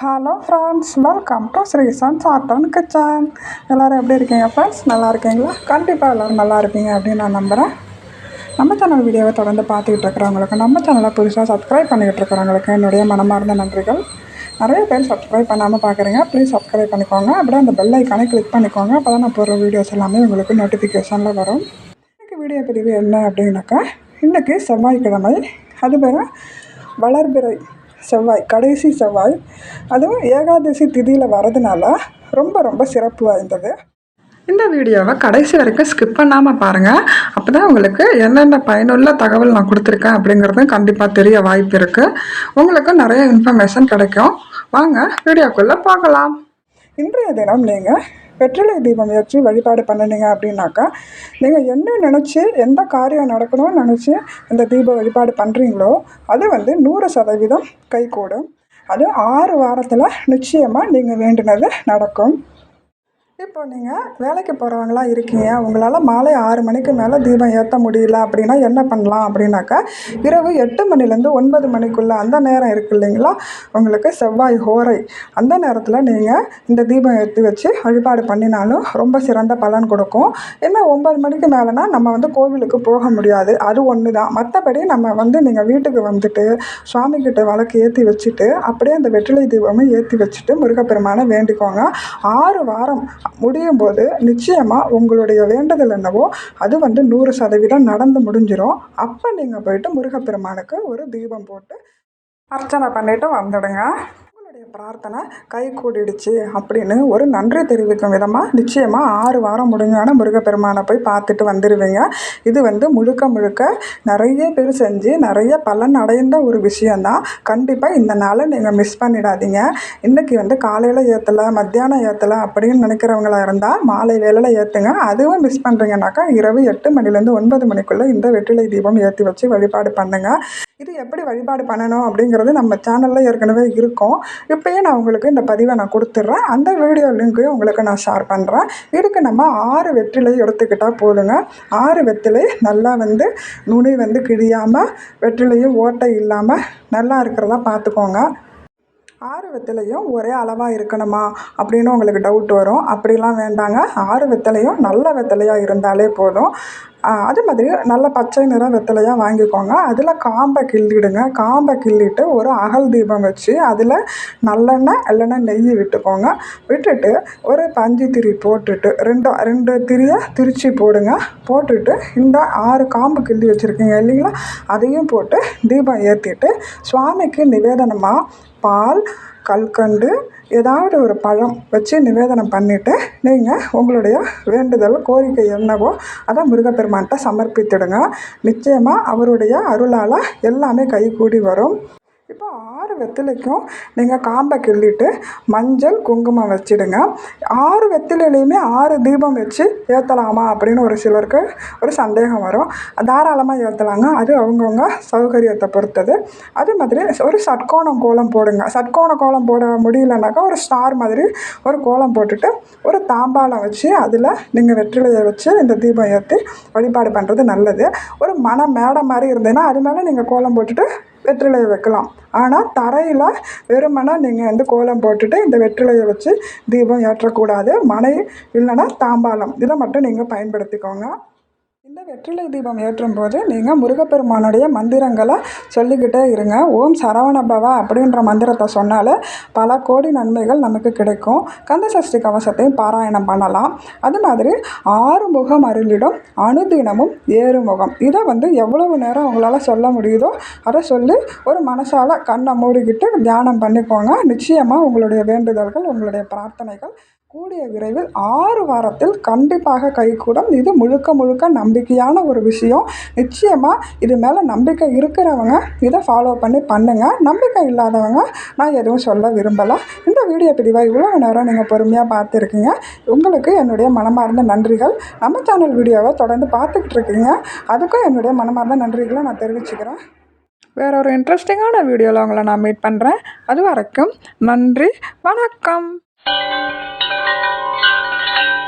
Hello friends welcome to Sri Sons kitchen எல்லோரும் எப்படி இருக்கீங்க ஃப்ரெண்ட்ஸ் நல்லா இருக்கீங்களா? கண்டிப்பாக எல்லோரும் நல்லா இருப்பீங்க அப்படின்னு நான் நம்புகிறேன் நம்ம சேனல் வீடியோவை தொடர்ந்து பார்த்துக்கிட்டு இருக்கிறவங்களுக்கு நம்ம சேனலை புதுசாக சப்ஸ்கிரைப் பண்ணிக்கிட்டு இருக்கிறவங்களுக்கு என்னுடைய மனமார்ந்த நன்றிகள். நிறைய பேர் சப்ஸ்கிரைப் பண்ணாமல் பார்க்குறீங்க ப்ளீஸ் சப்ஸ்கிரைப் பண்ணிக்கோங்க. அப்படியே அந்த பெல் ஐக்கானே கிளிக் பண்ணிக்கோங்க. அப்போ தான் நான் போடுற வீடியோஸ் எல்லாமே உங்களுக்கு நோட்டிஃபிகேஷனில் வரும். இன்றைக்கி வீடியோ பிரிவு என்ன அப்படின்னாக்கா இன்றைக்கி செவ்வாய்க்கிழமை. அது பேர் வளர்பிறை. செவ்வாய் கடைசி செவ்வாய். அதுவும் ஏகாதசி திதியில் வரதுனால ரொம்ப ரொம்ப சிறப்பு வாய்ந்தது. இந்த வீடியோவை கடைசி வரைக்கும் ஸ்கிப் பண்ணாமல் பாருங்கள் அப்போ தான் உங்களுக்கு என்னென்ன பயனுள்ள தகவல் நான் கொடுத்துருக்கேன் அப்படிங்கிறது கண்டிப்பாக தெரிய வாய்ப்பு இருக்குது உங்களுக்கும் நிறைய இன்ஃபர்மேஷன் கிடைக்கும். வாங்க வீடியோக்குள்ளே பார்க்கலாம். இன்றைய தினம் நீங்கள் வெற்றிலை தீபம் ஏற்றி வழிபாடு பண்ணினீங்க அப்படின்னாக்கா நீங்கள் என்ன நினச்சி எந்த காரியம் நடக்கணும்னு நினச்சி இந்த தீப வழிபாடு பண்ணுறீங்களோ அது வந்து நூறு சதவீதம் கைகூடும். அது ஆறு வாரத்தில் நிச்சயமாக நீங்கள் வேண்டினது நடக்கும். இப்போ நீங்கள் வேலைக்கு போகிறவங்களா இருக்கீங்க. உங்களால் மாலை ஆறு மணிக்கு மேலே தீபம் ஏற்ற முடியல அப்படின்னா என்ன பண்ணலாம்? அப்படின்னாக்கா இரவு எட்டு மணிலேருந்து ஒன்பது மணிக்குள்ளே அந்த நேரம் இருக்குது இல்லைங்களா? உங்களுக்கு செவ்வாய் ஹோரை. அந்த நேரத்தில் நீங்கள் இந்த தீபம் ஏற்றி வச்சு வழிபாடு பண்ணினாலும் ரொம்ப சிறந்த பலன் கொடுக்கும். என்ன ஒன்பது மணிக்கு மேலேனா நம்ம வந்து கோவிலுக்கு போக முடியாது. அது ஒன்று தான் மற்றபடி நம்ம வந்து நீங்கள் வீட்டுக்கு வந்துட்டு சுவாமிக்கிட்ட வழக்கு ஏற்றி வச்சுட்டு அப்படியே அந்த வெற்றிலை தீபமும் ஏற்றி வச்சுட்டு முருகப்பெருமானை வேண்டிக்கோங்க. ஆறு வாரம் முடியும் போது நிச்சயமாக உங்களுடைய வேண்டுதல் என்னவோ அது வந்து நூறு சதவீதம் நடந்து முடிஞ்சிடும் அப்போ நீங்கள் போயிட்டு முருகப்பெருமானுக்கு ஒரு தீபம் போட்டு அர்ச்சனை பண்ணிவிட்டு வந்துடுங்க. பிரார்த்தனை கை கூடிடுச்சு அப்படின்னு ஒரு நன்றி தெரிவிக்கும் விதமாக நிச்சயமாக ஆறு வாரம் முடிஞ்சான முருகப்பெருமானை போய் பார்த்துட்டு வந்துடுவீங்க இது வந்து முழுக்க முழுக்க நிறைய பேர் செஞ்சு நிறைய பலன் அடைந்த ஒரு விஷயந்தான் கண்டிப்பாக இந்த நாளை நீங்கள் மிஸ் பண்ணிடாதீங்க. இன்றைக்கி வந்து காலையில் ஏற்றலை மத்தியானம் ஏற்றலை அப்படின்னு நினைக்கிறவங்களா இருந்தால் மாலை வேலையில் ஏற்றுங்க அதுவும் மிஸ் பண்ணுறீங்கனாக்கா இரவு எட்டு மணிலேருந்து ஒன்பது மணிக்குள்ளே இந்த வெற்றிலை தீபம் ஏற்றி வச்சு வழிபாடு பண்ணுங்கள் இது எப்படி வழிபாடு பண்ணணும் அப்படிங்கிறது நம்ம சேனலில் ஏற்கனவே இருக்கும். இப்போயே நான் உங்களுக்கு இந்த பதிவை நான் கொடுத்துட்றேன். அந்த வீடியோ லிங்க்கையும் உங்களுக்கு நான் ஷேர் பண்ணுறேன் இதுக்கு நம்ம ஆறு வெற்றிலை எடுத்துக்கிட்டால் போதுங்க. ஆறு வெற்றிலை நல்லா வந்து நுனி வந்து கிழியாமல் வெற்றிலையும் ஓட்டை இல்லாமல் நல்லா இருக்கிறதா பார்த்துக்கோங்க. ஆறு வெத்தலையும் ஒரே அளவாக இருக்கணுமா அப்படின்னு உங்களுக்கு டவுட் வரும். அப்படிலாம் வேண்டாங்க. ஆறு வெத்தலையும் நல்ல வெத்தலையாக இருந்தாலே போதும். அது மாதிரி நல்ல பச்சை நிறம் வெத்தலையாக வாங்கிக்கோங்க. அதில் காம்பை கிள்ளிடுங்க. காம்பை கிள்ளிட்டு ஒரு அகல் தீபம் வச்சு அதில் நல்லெண்ணெய் இல்லைன்னா நெய் விட்டுக்கோங்க. விட்டுட்டு ஒரு பஞ்சு திரி போட்டுட்டு ரெண்டு ரெண்டு திரியை திரிச்சு போடுங்க. போட்டுட்டு இந்த ஆறு காம்பு கிள்ளி வச்சுருக்கீங்க இல்லைங்களா? அதையும் போட்டு தீபம் ஏற்றிட்டு சுவாமிக்கு நிவேதனமாக பால் கல்கண்டு ஏதாவது ஒரு பழம் வச்சு நிவேதனம் பண்ணிவிட்டு நீங்கள் உங்களுடைய வேண்டுதல் கோரிக்கை என்னவோ அதை முருகப்பெருமான்கிட்ட சமர்ப்பித்துடுங்க. நிச்சயமாக அவருடைய அருளால் எல்லாமே கைகூடி வரும். இப்போ ஆறு வெத்திலைக்கும் நீங்கள் காம்பை கிள்ளிட்டு மஞ்சள் குங்குமம் வச்சுடுங்க. ஆறு வெத்திலையுமே ஆறு தீபம் வச்சு ஏற்றலாமா அப்படின்னு ஒரு சிலருக்கு ஒரு சந்தேகம் வரும். தாராளமாக ஏற்றலாங்க அது அவங்கவுங்க சௌகரியத்தை பொறுத்தது. அதே மாதிரி ஒரு சட்கோணம் கோலம் போடுங்க. சட்கோண கோலம் போட முடியலனாக்கா ஒரு ஸ்டார் மாதிரி ஒரு கோலம் போட்டுட்டு ஒரு தாம்பாலம் வச்சு அதில் நீங்கள் வெற்றிலையை வச்சு இந்த தீபம் ஏற்றி வழிபாடு பண்ணுறது நல்லது. ஒரு மன மேடை மாதிரி இருந்ததுன்னா அது மேலே நீங்கள் கோலம் போட்டுட்டு வெற்றிலையை வைக்கலாம். ஆனால் தரையில் வெறுமனா நீங்கள் வந்து கோலம் போட்டுட்டு இந்த வெற்றிலையை வச்சு தீபம் ஏற்றக்கூடாது. மனை இல்லைன்னா தாம்பாலம் இதை மட்டும் நீங்கள் பயன்படுத்திக்கோங்க. இந்த வெற்றிலை தீபம் ஏற்றும் போது நீங்கள் முருகப்பெருமானுடைய மந்திரங்களை சொல்லிக்கிட்டே இருங்க. ஓம் சரவணபவா அப்படின்ற மந்திரத்தை சொன்னாலே பல கோடி நன்மைகள் நமக்கு கிடைக்கும். கந்த சஷ்டி கவசத்தையும் பாராயணம் பண்ணலாம். அது மாதிரி ஆறு முகம் அருளிடும் அனுதினமும் ஏறு முகம். இதை வந்து எவ்வளவு நேரம் உங்களால் சொல்ல முடியுதோ அதை சொல்லி ஒரு மனசால் கண்ணை மூடிக்கிட்டு தியானம் பண்ணிக்கோங்க. நிச்சயமாக உங்களுடைய வேண்டுதல்கள் உங்களுடைய பிரார்த்தனைகள் கூடிய விரைவில் ஆறு வாரத்தில் கண்டிப்பாக கைகூடும். இது முழுக்க முழுக்க நம்பிக்கையான ஒரு விஷயம். நிச்சயமாக இது மேலே நம்பிக்கை இருக்கிறவங்க இதை ஃபாலோ பண்ணி பண்ணுங்கள் நம்பிக்கை இல்லாதவங்க நான் எதுவும் சொல்ல விரும்பலை. இந்த வீடியோ பிரிவாக இவ்வளோ நேரம் நீங்கள் பொறுமையாக பார்த்துருக்கீங்க. உங்களுக்கு என்னுடைய மனமார்ந்த நன்றிகள். நம்ம சேனல் வீடியோவை தொடர்ந்து பார்த்துக்கிட்டு இருக்கீங்க. அதுக்கும் என்னுடைய மனமார்ந்த நன்றிகளை நான் தெரிவிச்சுக்கிறேன். வேற ஒரு இன்ட்ரெஸ்டிங்கான வீடியோவில் உங்களை நான் மீட் பண்ணுறேன் அது வரைக்கும் நன்றி வணக்கம். Thank you.